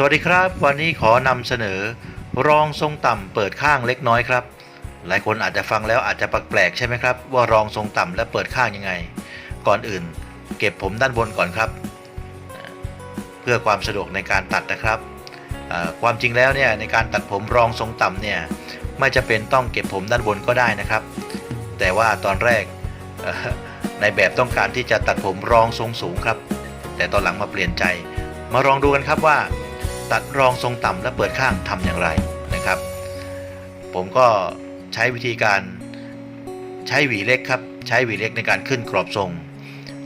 สวัสดีครับ วันนี้ขอนำเสนอ รองทรงต่ำเปิดข้างเล็กน้อยครับ หลายคนอาจจะฟังแล้วอาจจะแปลกๆใช่ไหมครับ ว่ารองทรงต่ำและเปิดข้างยังไง ก่อนอื่น เก็บผมด้านบนก่อนครับ เพื่อความสะดวกในการตัดนะครับความจริงแล้วเนี่ยในการตัดผมรองทรงต่ำเนี่ยไม่จะเป็นต้องเก็บผมด้านบนก็ได้นะครับ แต่ว่าตอนแรกในแบบต้องการที่จะตัดผมรองทรงสูงครับ แต่ตอนหลังมาเปลี่ยนใจ มาลองดูกันครับว่า ตัดรองทรงต่ำและเปิดข้างทำอย่างไรนะครับ ผมก็ใช้วิธีการใช้หวีเล็กครับ ใช้หวีเล็กในการขึ้นกรอบทรง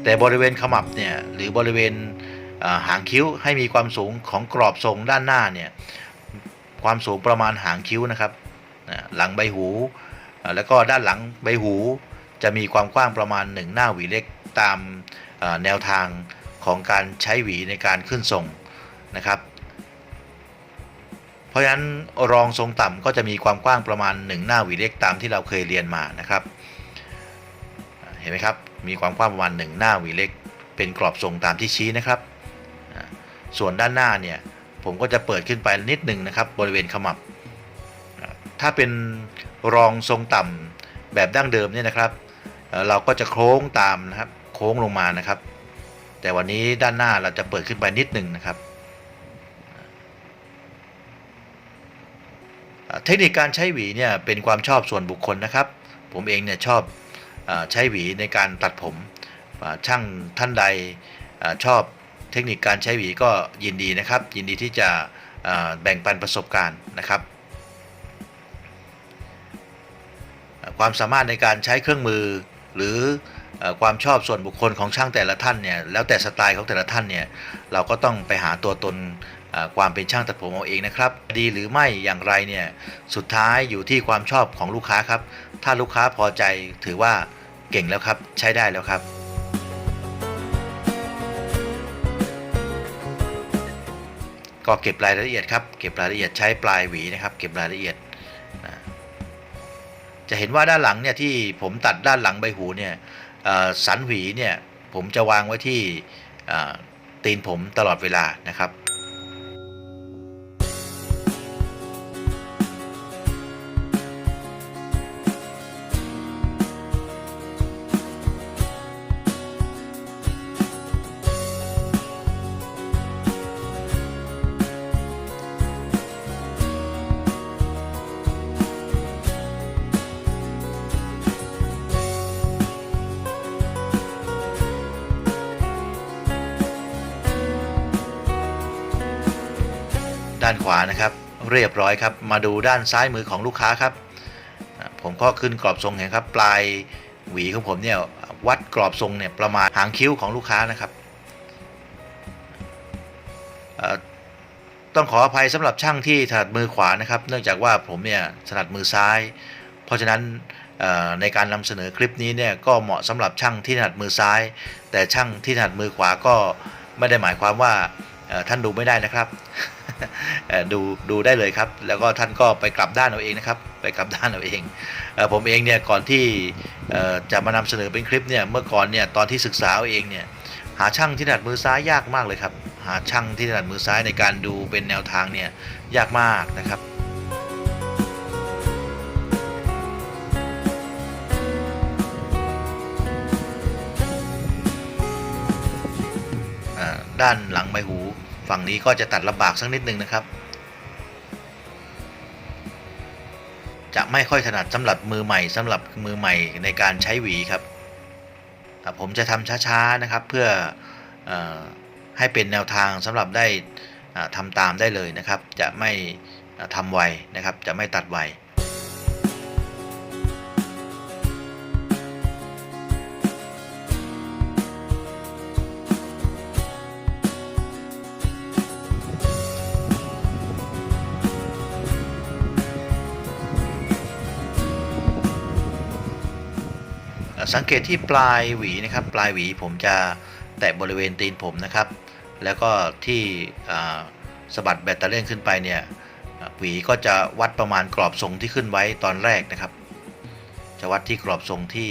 แต่บริเวณขมับเนี่ยหรือบริเวณหางคิ้วให้มีความสูงของกรอบทรงด้านหน้าเนี่ยความสูงประมาณหางคิ้วนะครับ หลังใบหู แล้วก็ด้านหลังใบหูจะมีความกว้างประมาณหนึ่งหน้าหวีเล็กตามแนวทางของการใช้หวีในการขึ้นทรงนะครับ เพราะฉะนั้นรองทรงต่ำก็จะมีความกว้างประมาณ 1 หน้าหวีเล็กตามที่เราเคยเรียนมานะครับ เห็นไหมครับ มีความกว้างประมาณ 1 หน้าหวีเล็ก เป็นกรอบทรงตามที่ชี้นะครับ ส่วนด้านหน้าเนี่ยผมก็จะเปิดขึ้นไปนิดหนึ่งนะครับ บริเวณขมับ ถ้าเป็นรองทรงต่ำแบบดั้งเดิมเนี่ยนะครับ เราก็จะโค้งตามนะครับ โค้งลงมานะครับ แต่วันนี้ด้านหน้าเราจะเปิดขึ้นไปนิดหนึ่งนะครับ เทคนิคการใช้หวีเนี่ยเป็นความชอบส่วนบุคคลนะครับ ผมเองเนี่ยชอบใช้หวีในการตัดผมช่างท่านใดชอบเทคนิคการใช้หวีก็ยินดีนะครับ ยินดีที่จะแบ่งปันประสบการณ์นะครับ ความสามารถในการใช้เครื่องมือหรือความชอบส่วนบุคคลของช่างแต่ละท่านเนี่ยแล้วแต่สไตล์ของแต่ละท่านเนี่ยเราก็ต้องไปหาตัวตน ความเป็นช่างตัดผมเอาเองนะครับ ดีหรือไม่อย่างไรเนี่ยสุดท้ายอยู่ที่ความชอบของลูกค้าครับ ถ้าลูกค้าพอใจถือว่าเก่งแล้วครับ ใช้ได้แล้วครับ ก็เก็บรายละเอียดครับเก็บรายละเอียดใช้ปลายหวีนะครับ เก็บรายละเอียดจะเห็นว่าด้านหลังเนี่ยที่ผมตัดด้านหลังใบหูเนี่ยสันหวีเนี่ยผมจะวางไว้ที่ตีนผมตลอดเวลานะครับานขวานะครับ เรียบร้อยครับ มาดูด้านซ้ายมือของลูกค้าครับ ผมก็ขึ้นกรอบทรงเห็นครับ ปลายหวีของผมเนี่ยวัดกรอบทรงเนี่ยประมาณหางคิ้วของลูกค้านะครับต้องขออภัยสำหรับช่างที่ถนัดมือขวานะครับ เนื่องจากว่าผมเนี่ยถนัดมือซ้าย เพราะฉะนั้นในการนำเสนอคลิปนี้เนี่ยก็เหมาะสำหรับช่างที่ถนัดมือซ้าย แต่ช่างที่ถนัดมือขวาก็ไม่ได้หมายความว่าท่านดูไม่ได้นะครับ ดูดูได้เลยครับ แล้วก็ท่านก็ไปกลับด้านเอาเองนะครับ ไปกลับด้านเอาเองเออผมเองเนี่ยก่อนที่จะมานำเสนอเป็นคลิปเนี่ยเมื่อก่อนเนี่ยตอนที่ศึกษาเอาเองเนี่ยหาช่างที่ถนัดมือซ้ายยากมากเลยครับ หาช่างที่ถนัดมือซ้ายในการดูเป็นแนวทางเนี่ยยากมากนะครับด้านหลังใบหู ฝั่งนี้ก็จะตัดลำบากสักนิดนึงนะครับ จะไม่ค่อยถนัดสำหรับมือใหม่สำหรับมือใหม่ในการใช้หวีครับอ่ผมจะทำช้าๆนะครับเพื่อออให้เป็นแนวทางสำหรับได้ทำตามได้เลยนะครับ จะไม่ทำไวนะครับ จะไม่ตัดไว สังเกตที่ปลายหวีนะครับ ปลายหวีผมจะแตะบริเวณตีนผมนะครับ แล้วก็ที่สะบัดแบตเตอรี่ขึ้นไปเนี่ยหวีก็จะวัดประมาณกรอบทรงที่ขึ้นไว้ตอนแรกนะครับ จะวัดที่กรอบทรงที่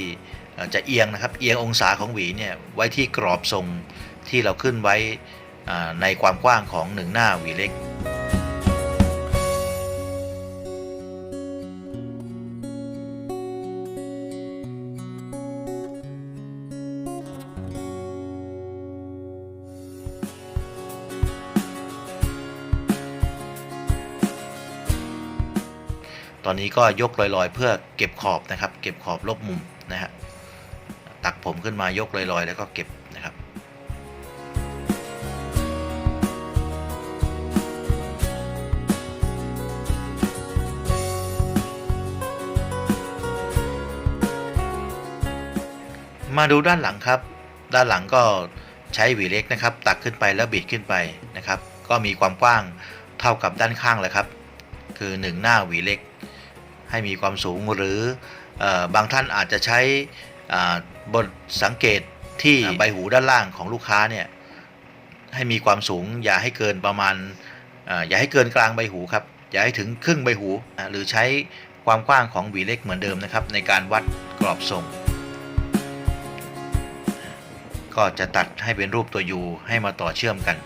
จะเอียงนะครับ เอียงองศาของหวีเนี่ยไว้ที่กรอบทรงที่เราขึ้นไว้ในความกว้างของหนึ่งหน้าหวีเล็ก ตอนนี้ก็ยกลอยๆ เพื่อเก็บขอบนะครับ เก็บขอบลบมุมนะฮะตักผมขึ้นมายกลอยๆ แล้วก็เก็บนะครับ มาดูด้านหลังครับ ด้านหลังก็ใช้หวีเล็กนะครับ ตักขึ้นไปแล้วบิดขึ้นไปนะครับ ก็มีความกว้างเท่ากับด้านข้างเลยครับ คือ 1 หน้าหวีเล็ก ให้มีความสูงหรือเออบางท่านอาจจะใช้อ่าบทสังเกตที่ใบหูด้านล่างของลูกค้าเนี่ยให้มีความสูงอย่าให้เกินประมาณอ่าอย่าให้เกินกลางใบหูครับอย่าให้ถึงครึ่งใบหูอ่าหรือใช้ความกว้างของหวีเล็กเหมือนเดิมนะครับ ในการวัดกรอบทรง ก็จะตัดให้เป็นรูปตัวยูให้มาต่อเชื่อมกัน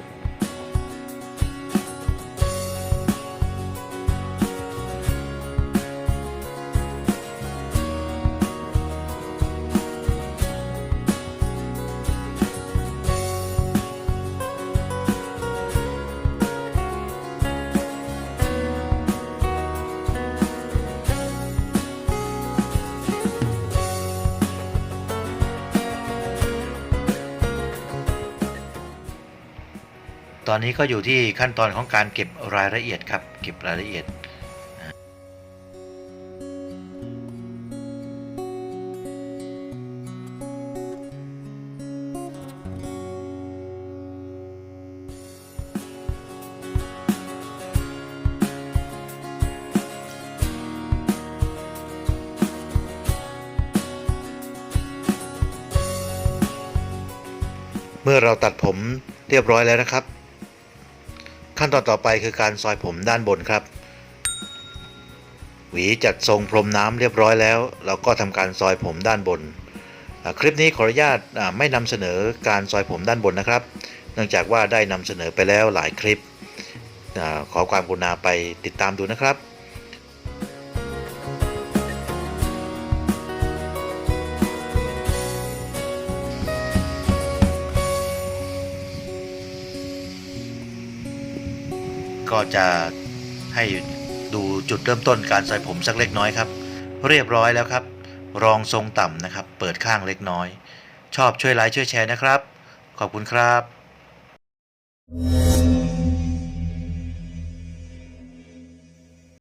ตอนนี้ก็อยู่ที่ขั้นตอนของการเก็บรายละเอียดครับ เก็บรายละเอียดเมื่อเราตัดผมเรียบร้อยแล้วนะครับ ขั้นตอนต่อไปคือการซอยผมด้านบนครับ หวีจัดทรงพรมน้ำเรียบร้อยแล้ว เราก็ทำการซอยผมด้านบน คลิปนี้ขออนุญาตไม่นำเสนอการซอยผมด้านบนนะครับ เนื่องจากว่าได้นำเสนอไปแล้วหลายคลิปขอความกรุณาไปติดตามดูนะครับ จะให้ดูจุดเริ่มต้นการใส่ผมสักเล็กน้อยครับ เรียบร้อยแล้วครับ รองทรงต่ำนะครับ เปิดข้างเล็กน้อย ชอบช่วยไลค์ช่วยแชร์นะครับ ขอบคุณครับ